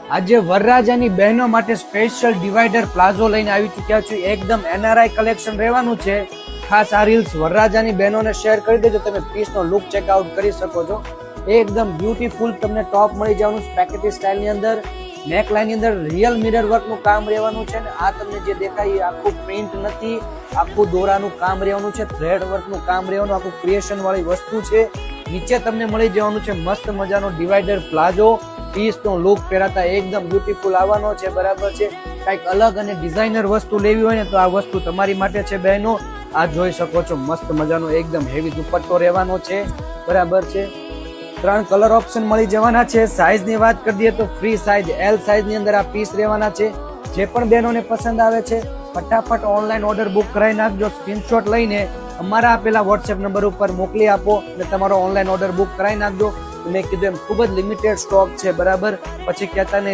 આજે વરરાજાની બહેનો માટે સ્પેશિયલ ડિવાઈડર પ્લાઝો લઈને આવી ચુક્યા છું. એકદમ એનઆરઆઈ કલેક્શન રહેવાનું છે. ખાસ આ રીલ્સ વરરાજાની બહેનોને શેર કરી દેજો. તમે પીસનો લુક ચેકઆઉટ કરી શકો છો. એકદમ બ્યુટીફુલ તમને ટોપ મળી જવાનું સ્પેકેટી સ્ટાઇલની અંદર. નેકની અંદર રિયલ મિરર વર્કનું કામ રહેવાનું છે. અને આ તમને જે દેખાય એ આખું પ્રિન્ટ નથી, આખું દોરાનું કામ રહેવાનું છે. થ્રેડ વર્કનું કામ રહેવાનું, આખું ક્રિએશન વાળી વસ્તુ છે. નીચે તમને મળી જવાનું છે મસ્ત મજાનો ડિવાઈડર પ્લાઝો. પીસનો લુક પહેરાતા એકદમ બ્યુટીફુલ આવવાનો છે, બરાબર છે. કંઈક અલગ અને ડિઝાઇનર વસ્તુ લેવી હોય ને તો આ વસ્તુ તમારી માટે છે બહેનો. આ જોઈ શકો છો, મસ્ત મજાનો એકદમ હેવી દુપટ્ટો રહેવાનો છે, બરાબર છે. ત્રણ કલર ઓપ્શન મળી જવાના છે. સાઈઝની વાત કરી દઈએ તો ફ્રી સાઈઝ એલ સાઈઝની અંદર આ પીસ રહેવાના છે. જે પણ બહેનોને પસંદ આવે છે, ફટાફટ ઓનલાઈન ઓર્ડર બુક કરાવી નાખજો સ્ક્રીનશોટ લઈને. અમારા આપેલા વોટ્સએપ નંબર ઉપર મોકલી આપો અને તમારો ઓનલાઈન ઓર્ડર બુક કરાવી નાખજો. મેં કીધું એમ ખૂબ જ લિમિટેડ સ્ટોક છે બરાબર? પછી કહેતા નહીં